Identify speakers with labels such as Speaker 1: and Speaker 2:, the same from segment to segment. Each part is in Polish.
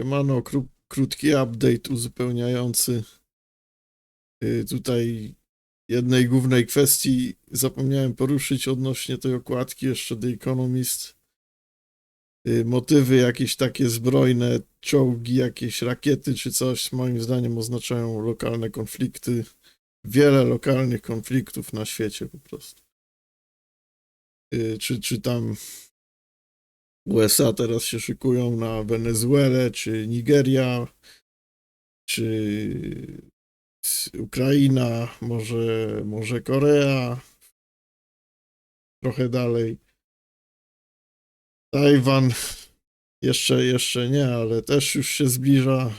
Speaker 1: Siemano, kró- krótki update uzupełniający. Y, Tutaj jednej głównej kwestii zapomniałem poruszyć odnośnie tej okładki jeszcze The Economist. Y, Motywy jakieś takie zbrojne, czołgi, jakieś rakiety czy coś, moim zdaniem oznaczają lokalne konflikty. Wiele lokalnych konfliktów na świecie po prostu. Y, Czy, czy tam USA teraz się szykują na Wenezuelę, czy Nigeria, czy Ukraina, może, może Korea, trochę dalej. Tajwan jeszcze, jeszcze nie, ale też już się zbliża.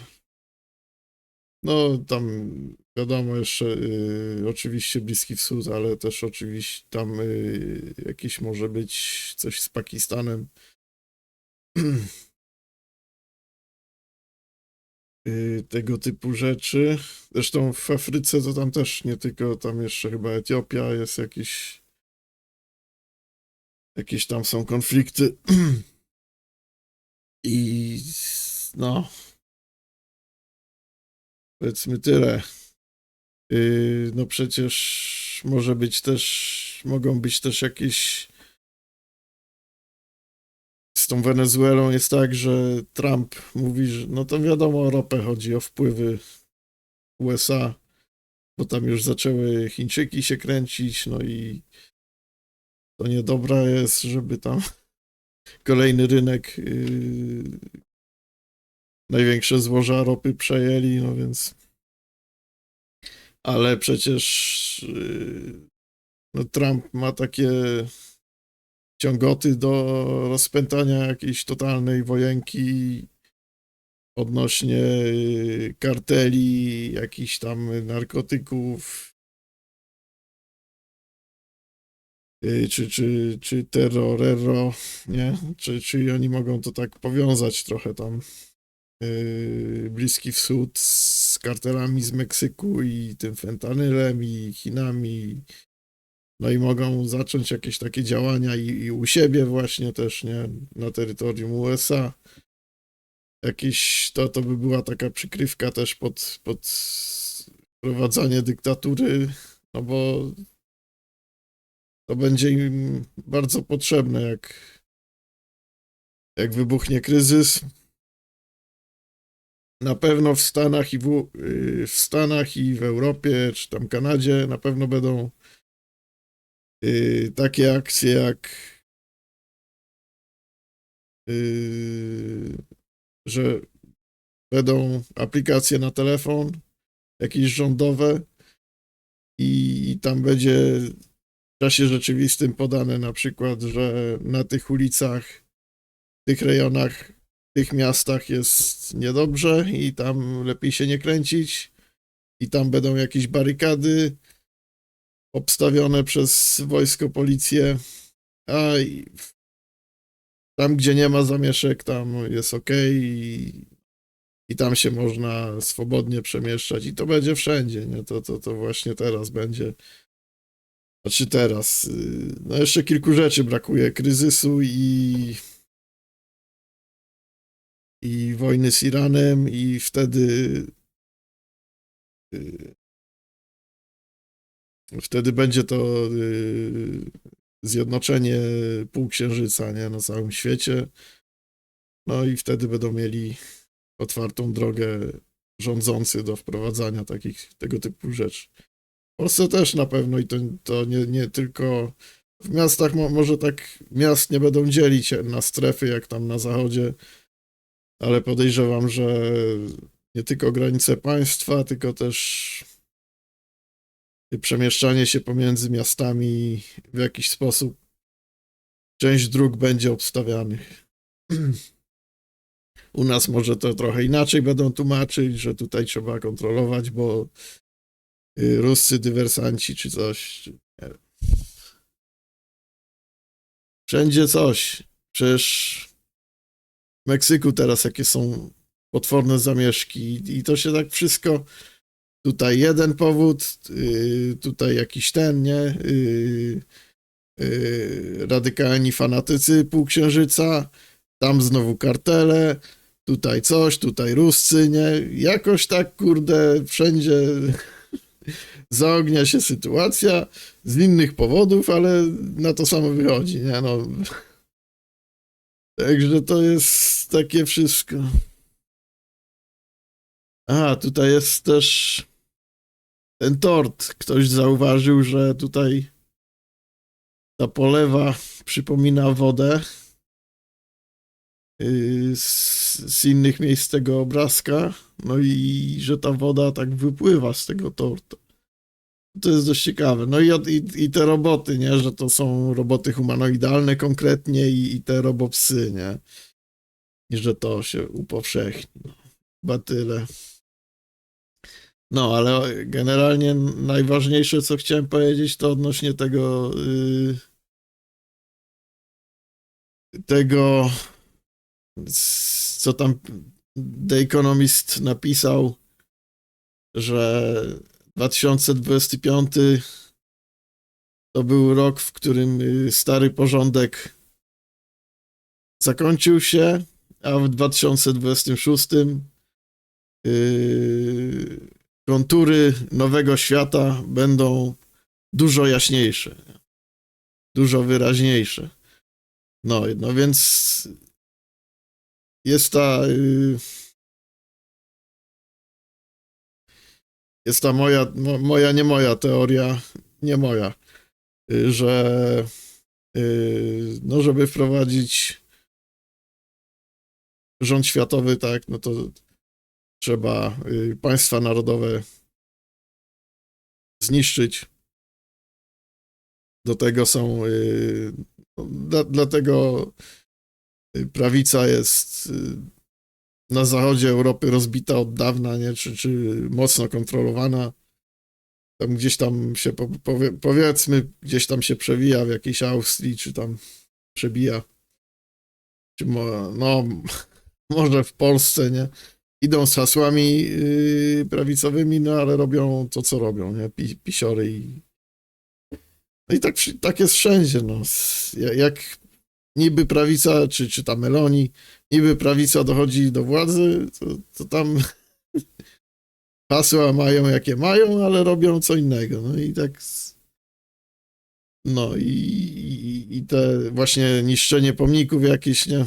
Speaker 1: No tam wiadomo jeszcze y, oczywiście Bliski Wschód, ale też oczywiście tam y, jakieś może być coś z Pakistanem. y, tego typu rzeczy. Zresztą w Afryce to tam też nie tylko, tam jeszcze chyba Etiopia jest jakiś jakieś tam są konflikty i no powiedzmy tyle. Y, No przecież może być też, mogą być też jakieś tą Wenezuelą jest tak, że Trump mówi, że no to wiadomo o ropę chodzi, o wpływy USA, bo tam już zaczęły Chińczyki się kręcić, no i to niedobra jest, żeby tam kolejny rynek yy, największe złoża ropy przejęli, no więc ale przecież yy, no Trump ma takie ciągoty do rozpętania jakiejś totalnej wojenki odnośnie y, karteli, jakichś tam narkotyków, y, czy, czy, czy terrorero, nie? Czy, czy oni mogą to tak powiązać trochę tam y, Bliski Wschód z kartelami z Meksyku i tym fentanylem i Chinami. No i mogą zacząć jakieś takie działania i, i u siebie właśnie też, nie? Na terytorium USA jakieś, to, to by była taka przykrywka też pod, pod wprowadzanie dyktatury, no bo to będzie im bardzo potrzebne, jak, jak wybuchnie kryzys. Na pewno w Stanach i w, y, w Stanach i w Europie, czy tam Kanadzie na pewno będą y, takie akcje jak y, że będą aplikacje na telefon, jakieś rządowe i tam będzie w czasie rzeczywistym podane na przykład, że na tych ulicach, tych rejonach, tych miastach jest niedobrze i tam lepiej się nie kręcić i tam będą jakieś barykady obstawione przez wojsko, policję, a tam, gdzie nie ma zamieszek, tam jest ok i, i tam się można swobodnie przemieszczać i to będzie wszędzie, nie? To, to, to właśnie teraz będzie. Znaczy teraz. y, No jeszcze kilku rzeczy brakuje. Kryzysu i i wojny z Iranem i wtedy y, wtedy będzie to y, zjednoczenie półksiężyca nie, na całym świecie. No i wtedy będą mieli otwartą drogę rządzący do wprowadzania takich, tego typu rzeczy. W Polsce też na pewno i to, to nie, nie tylko w miastach, mo, może tak miast nie będą dzielić na strefy jak tam na zachodzie, ale podejrzewam, że nie tylko granice państwa, tylko też przemieszczanie się pomiędzy miastami w jakiś sposób. Część dróg będzie obstawianych. U nas może to trochę inaczej będą tłumaczyć, że tutaj trzeba kontrolować, bo y, ruscy dywersanci czy coś. Wszędzie coś. Przecież w Meksyku teraz jakie są potworne zamieszki i to się tak wszystko tutaj jeden powód, yy, tutaj jakiś ten, nie? Yy, yy, radykalni fanatycy półksiężyca, tam znowu kartele, tutaj coś, tutaj Ruscy, nie? Jakoś tak, kurde, wszędzie zaognia się sytuacja z innych powodów, ale na to samo wychodzi, nie? No. Także to jest takie wszystko. A, tutaj jest też ten tort. Ktoś zauważył, że tutaj ta polewa przypomina wodę yy, z, z innych miejsc tego obrazka. No i że ta woda tak wypływa z tego tortu. To jest dość ciekawe. No i, i, i te roboty, nie? Że to są roboty humanoidalne konkretnie i, i te robopsy, nie? I że to się upowszechni. No. Chyba tyle. No, ale generalnie najważniejsze, co chciałem powiedzieć, to odnośnie tego yy, tego co tam The Economist napisał, że 2025 to był rok, w którym y, stary porządek zakończył się, a w 2026 yy, kontury nowego świata będą dużo jaśniejsze, dużo wyraźniejsze. No, no więc jest ta yy, jest ta moja, mo, moja, nie moja teoria, nie moja, y, że y, no, żeby wprowadzić rząd światowy, tak, no to trzeba y, państwa narodowe zniszczyć. Do tego są, y, no, dla, dlatego y, prawica jest na zachodzie Europy rozbita od dawna, nie? Czy, czy mocno kontrolowana. Tam gdzieś tam się, po, powie, powiedzmy, gdzieś tam się przewija w jakiejś Austrii, czy tam przebija. Czy mo, no, może w Polsce, nie? Idą z hasłami yy, prawicowymi, no ale robią to, co robią, nie? Pi, pisiory i... No i tak, tak jest wszędzie, no. Jak niby prawica, czy, czy ta Meloni, niby prawica dochodzi do władzy, to, to tam hasła mają jakie mają, ale robią co innego. No i tak. No i, i, i te właśnie niszczenie pomników jakieś, nie?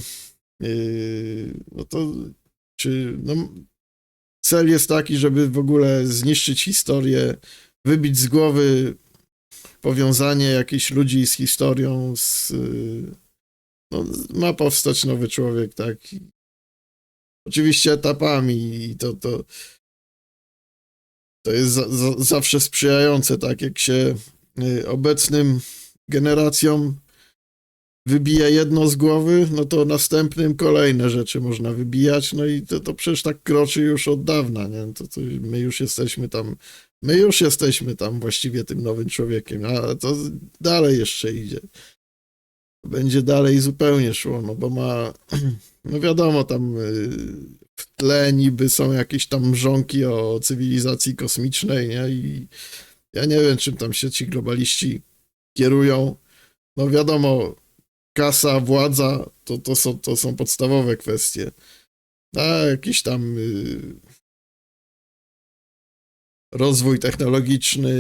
Speaker 1: Yy, no to czy no, cel jest taki, żeby w ogóle zniszczyć historię, wybić z głowy powiązanie jakichś ludzi z historią, z, no, ma powstać nowy człowiek, tak. Oczywiście etapami i to, to, to jest za, za, zawsze sprzyjające, tak jak się y, obecnym generacjom wybija jedno z głowy, no to następnym kolejne rzeczy można wybijać, no i to, to przecież tak kroczy już od dawna, nie? To, to my już jesteśmy tam, my już jesteśmy tam właściwie tym nowym człowiekiem, a to dalej jeszcze idzie będzie dalej zupełnie szło, no bo ma, no wiadomo, tam y, w tle niby są jakieś tam mrzonki o cywilizacji kosmicznej, nie? I ja nie wiem, czym tam się ci globaliści kierują. No wiadomo, kasa, władza, to, to, są, to są podstawowe kwestie. A jakiś tam y, rozwój technologiczny,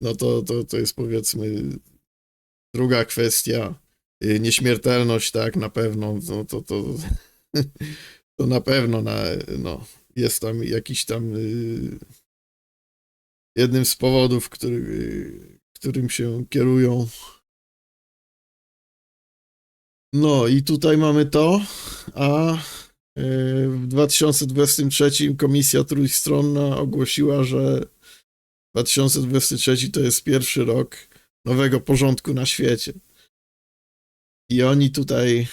Speaker 1: no to, to, to jest powiedzmy Druga kwestia, y, nieśmiertelność, tak, na pewno, no to, to, to na pewno na, no, jest tam jakiś tam y, jednym z powodów, który, którym się kierują. No i tutaj mamy to, a y, w 2023 Komisja Trójstronna ogłosiła, że 2023 to jest pierwszy rok nowego porządku na świecie. I oni tutaj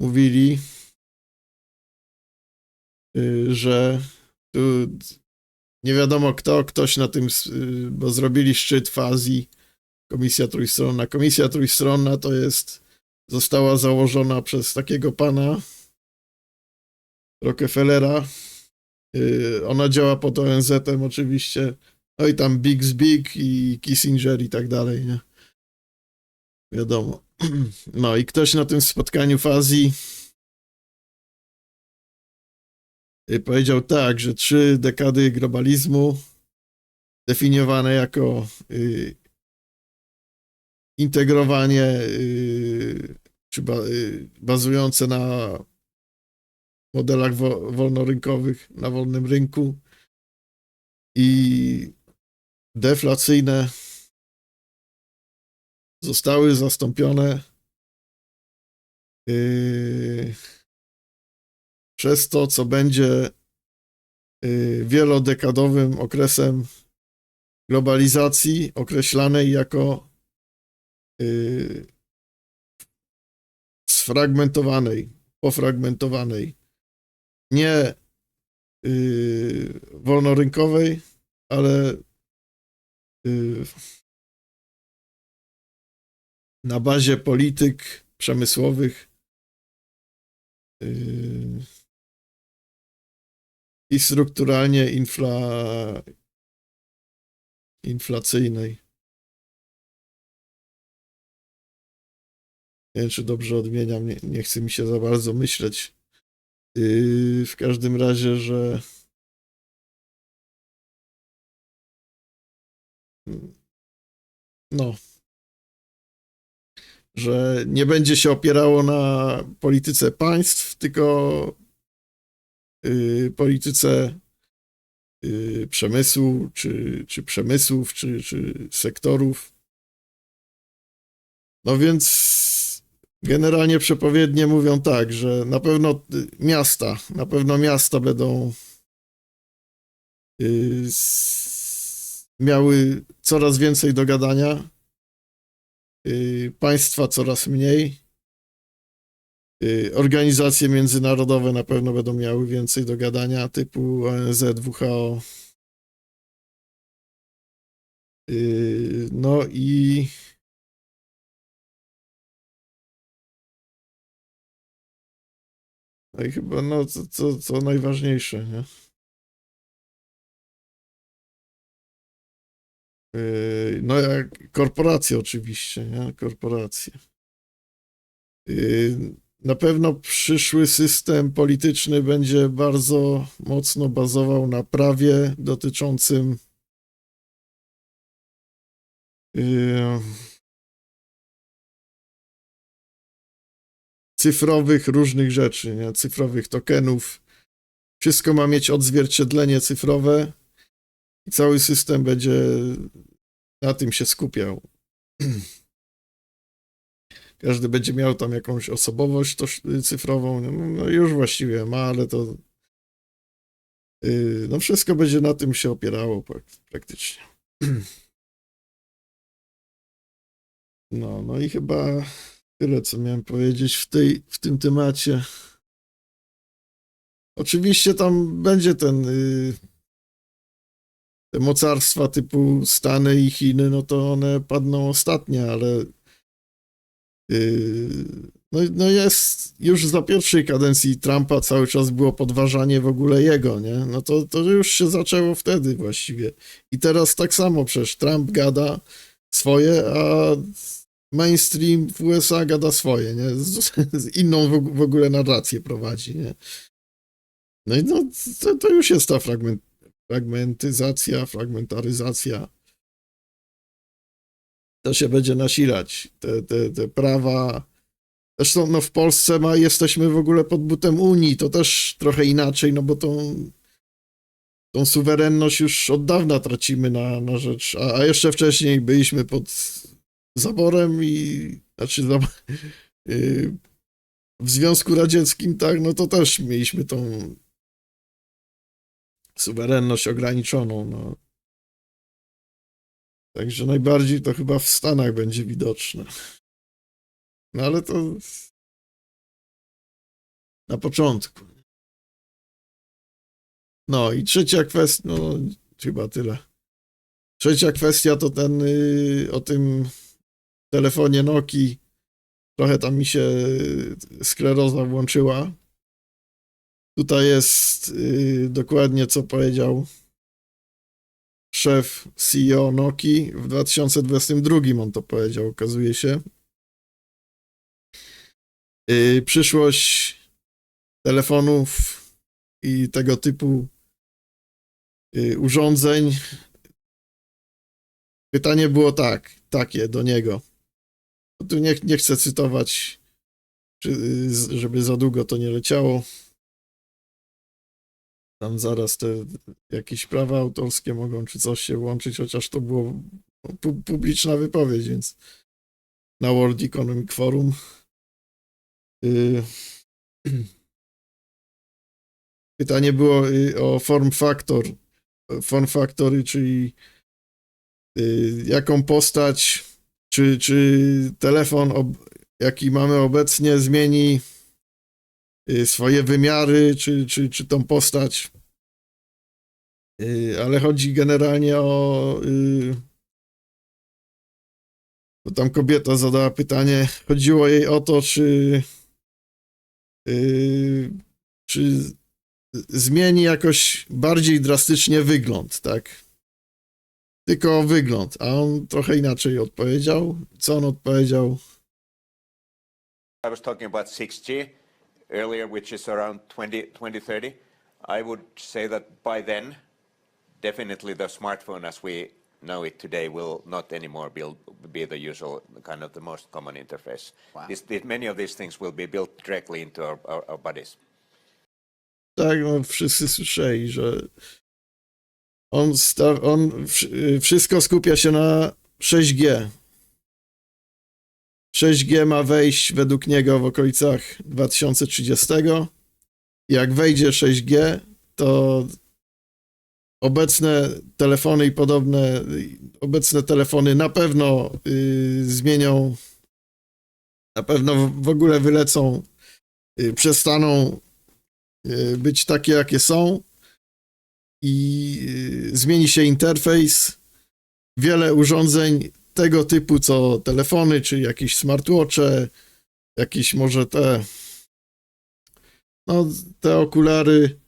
Speaker 1: mówili, y, że tu nie wiadomo kto, ktoś na tym, y, bo zrobili szczyt w Azji, Komisja Trójstronna. Komisja Trójstronna to jest, została założona przez takiego pana Rockefellera. Y, Ona działa pod ONZ-em oczywiście. No i tam Big z Big i Kissinger i tak dalej, nie? Wiadomo. No i ktoś na tym spotkaniu w Azji y, powiedział tak, że trzy dekady globalizmu definiowane jako y, integrowanie y, czy y, bazujące na modelach wo, wolnorynkowych, na wolnym rynku i deflacyjne zostały zastąpione yy, przez to, co będzie wielodekadowym okresem globalizacji określanej jako yy, sfragmentowanej, pofragmentowanej, nie yy, wolnorynkowej, ale yy, na bazie polityk przemysłowych yy, i strukturalnie infla, inflacyjnej. Nie wiem, czy dobrze odmieniam, nie, nie chce mi się za bardzo myśleć. Yy, w każdym razie, że no, że nie będzie się opierało na polityce państw, tylko yy, polityce yy, przemysłu, czy, czy przemysłów, czy, czy sektorów. No więc generalnie przepowiednie mówią tak, że na pewno y, miasta, na pewno miasta będą s- miały coraz więcej do gadania y, państwa coraz mniej. Y, Organizacje międzynarodowe na pewno będą miały więcej do gadania, typu ONZ, WHO. Y, No i no i chyba no co, co, co najważniejsze, nie? Y, No jak korporacje oczywiście, nie? Korporacje. Y, Na pewno przyszły system polityczny będzie bardzo mocno bazował na prawie dotyczącym y, cyfrowych różnych rzeczy, nie? cyfrowych tokenów. Wszystko ma mieć odzwierciedlenie cyfrowe i cały system będzie na tym się skupiał. Każdy będzie miał tam jakąś osobowość toż, cyfrową. No, no już właściwie ma, ale to. Yy, no wszystko będzie na tym się opierało prak- praktycznie. No, no i chyba tyle, co miałem powiedzieć w, tej, w tym temacie. Oczywiście tam będzie ten. Yy, te mocarstwa typu Stany i Chiny, no to one padną ostatnie, ale Yy, No, no jest, już za pierwszej kadencji Trumpa cały czas było podważanie w ogóle jego, nie? No to, to już się zaczęło wtedy właściwie. I teraz tak samo, przecież Trump gada swoje, a mainstream w USA gada swoje, nie? Z, z inną w, w ogóle narrację prowadzi, nie? No i no, to, to już jest ta fragment, fragmentyzacja, fragmentaryzacja to się będzie nasilać. Te, te, te prawa. Zresztą no, w Polsce ma, jesteśmy w ogóle pod butem Unii, to też trochę inaczej, no bo tą, tą suwerenność już od dawna tracimy na, na rzecz. A, a jeszcze wcześniej byliśmy pod zaborem i znaczy za, y, w Związku Radzieckim, tak, no to też mieliśmy tą suwerenność ograniczoną. No. Także najbardziej to chyba w Stanach będzie widoczne. No ale to na początku. No i trzecia kwestia, no chyba tyle. Trzecia kwestia to ten y, o tym telefonie Nokii. Trochę tam mi się skleroza włączyła. Tutaj jest y, dokładnie co powiedział szef CEO Nokii w 2022 on to powiedział, okazuje się. y, przyszłość telefonów i tego typu y, urządzeń. Pytanie było tak, takie do niego. Tu nie, nie chcę cytować, żeby za długo to nie leciało. Tam zaraz te jakieś prawa autorskie mogą czy coś się włączyć, chociaż to było pu- publiczna wypowiedź, więc na World Economic Forum. Y, Pytanie było y, o form factor. Form factory, czyli y, jaką postać, czy, czy telefon, ob- jaki mamy obecnie, zmieni y, swoje wymiary, czy, czy, czy tą postać. Y, Ale chodzi generalnie o. y, Bo tam kobieta zadała pytanie. Chodziło jej o to, czy. Czy zmieni jakoś bardziej drastycznie wygląd, tak? Tylko wygląd. A on trochę inaczej odpowiedział. Co on odpowiedział?
Speaker 2: I was talking about 6G earlier, which is around 20, 2030. I would say that by then, definitely the smartphone as we know it today will not anymore be, be the usual kind of the most common interface.
Speaker 3: Wow.
Speaker 2: This, this, many of these things will be built directly into our, our, our bodies.
Speaker 1: Tak, no, wszyscy słyszeli, że on, on wsz- wszystko skupia się na 6G. 6G ma wejść według niego w okolicach 2030. Jak wejdzie 6G, to obecne telefony i podobne, obecne telefony na pewno y, zmienią, na pewno w- w ogóle wylecą, y, przestaną y, być takie, jakie są i y, zmieni się interfejs. Wiele urządzeń tego typu, co telefony, czy jakieś smartwatche, jakieś może te no, te okulary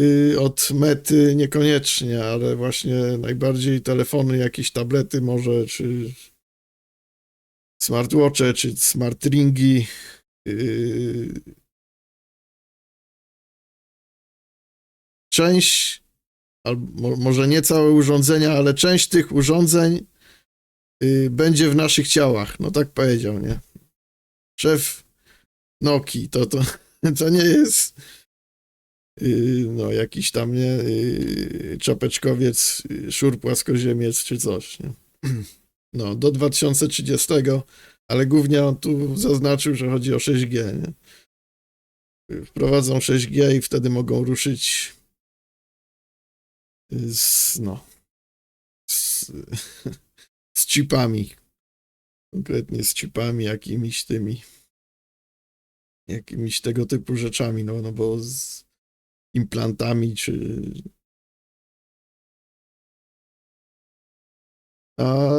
Speaker 1: y, od mety niekoniecznie, ale właśnie najbardziej telefony, jakieś tablety może, czy smartwatche, czy smart ringi, część, albo może nie całe urządzenia, ale część tych urządzeń y, będzie w naszych ciałach. No tak powiedział, nie? Szef Noki, to, to, to nie jest y, no jakiś tam, nie, y, czapeczkowiec, szur płaskoziemiec czy coś, nie? No, do 2030, ale głównie on tu zaznaczył, że chodzi o 6G, nie? Wprowadzą 6G i wtedy mogą ruszyć z, no, z, z chipami. Konkretnie z chipami, jakimiś tymi, jakimiś tego typu rzeczami, no, no bo z implantami, czy... A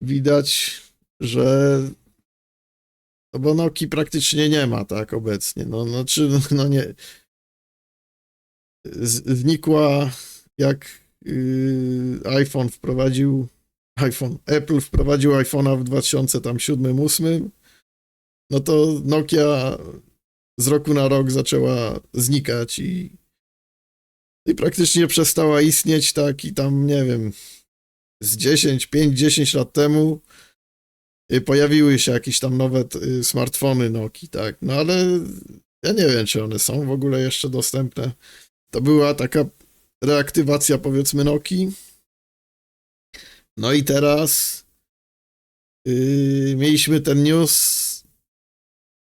Speaker 1: widać, że no bo Noki praktycznie nie ma, tak, obecnie. No, no czy, no nie... Znikła jak yy, iPhone wprowadził iPhone, Apple wprowadził iPhone'a w 2007-2008, no to Nokia z roku na rok zaczęła znikać i, i praktycznie przestała istnieć tak i tam, nie wiem, z 10, 5, 10 lat temu y, pojawiły się jakieś tam nowe y, smartfony Nokii, tak, no ale ja nie wiem, czy one są w ogóle jeszcze dostępne. To była taka reaktywacja powiedzmy Nokii. No i teraz yy, mieliśmy ten news,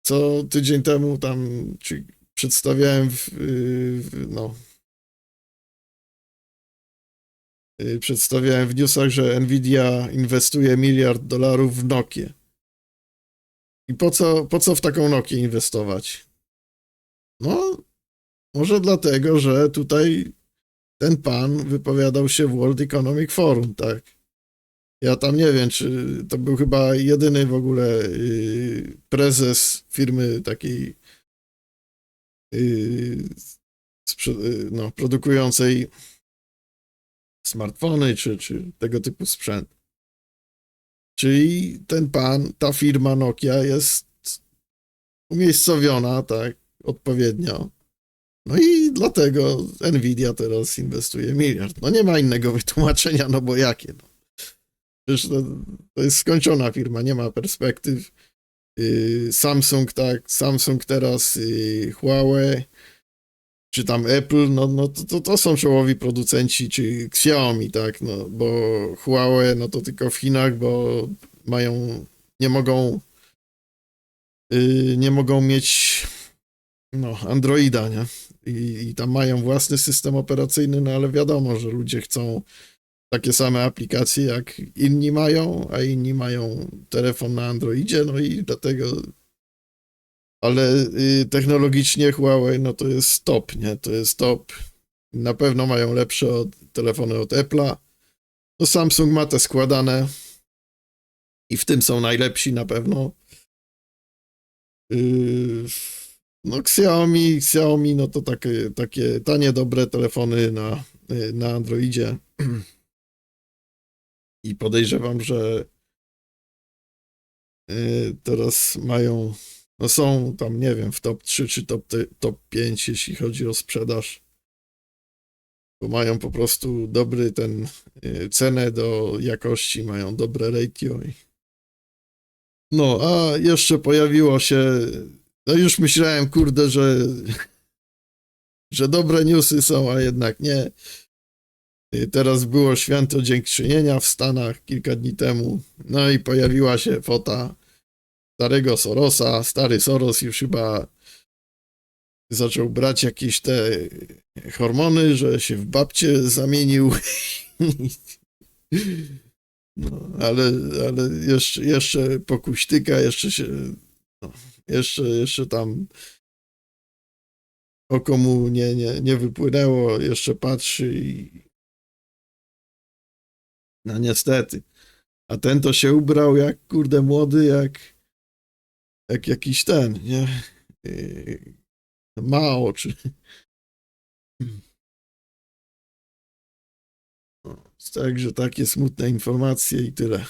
Speaker 1: co tydzień temu tam przedstawiałem w, yy, w no yy, przedstawiałem w newsach, że Nvidia inwestuje miliard dolarów w Nokię. I po co, po co w taką Nokię inwestować? No, może dlatego, że tutaj ten pan wypowiadał się w World Economic Forum, tak. Ja tam nie wiem, czy to był chyba jedyny w ogóle yy, prezes firmy takiej sprze- yy, no, produkującej smartfony, czy, czy tego typu sprzęt. Czyli ten pan, ta firma Nokia jest umiejscowiona, tak, odpowiednio. No i dlatego Nvidia teraz inwestuje miliard. No nie ma innego wytłumaczenia, no bo jakie? No. Przecież to, to jest skończona firma, nie ma perspektyw. Yy, Samsung, tak, Samsung teraz, yy, Huawei, czy tam Apple, no, no to, to, to są czołowi producenci, czy Xiaomi, tak, no, bo Huawei, no to tylko w Chinach, bo mają, nie mogą, yy, nie mogą mieć, no, Androida, nie? I, I tam mają własny system operacyjny, no ale wiadomo, że ludzie chcą takie same aplikacje jak inni mają, a inni mają telefon na Androidzie, no i dlatego. Ale y, technologicznie Huawei, no to jest top, nie? To jest top. Na pewno mają lepsze od, telefony od Apple'a. No Samsung ma te składane i w tym są najlepsi na pewno. Yy, no Xiaomi, Xiaomi, no to takie, takie tanie, dobre telefony na, na Androidzie. I podejrzewam, że y, teraz mają, no są tam, nie wiem, w top 3 czy top, top 5, jeśli chodzi o sprzedaż. Bo mają po prostu dobry ten, y, cenę do jakości, mają dobre ratio. No, a jeszcze pojawiło się, no już myślałem, kurde, że, że dobre newsy są, a jednak nie. Y, Teraz było święto dziękczynienia w Stanach kilka dni temu. No i pojawiła się fota starego Sorosa. Stary Soros już chyba zaczął brać jakieś te hormony, że się w babcie zamienił. No, ale, ale jeszcze, jeszcze pokuśtyka, jeszcze się, no, jeszcze, jeszcze tam oko mu nie, nie, nie wypłynęło, jeszcze patrzy i no niestety. A ten to się ubrał jak kurde młody, jak jak jakiś ten, nie? Yy, Mao czy... No, Także takie smutne informacje i tyle.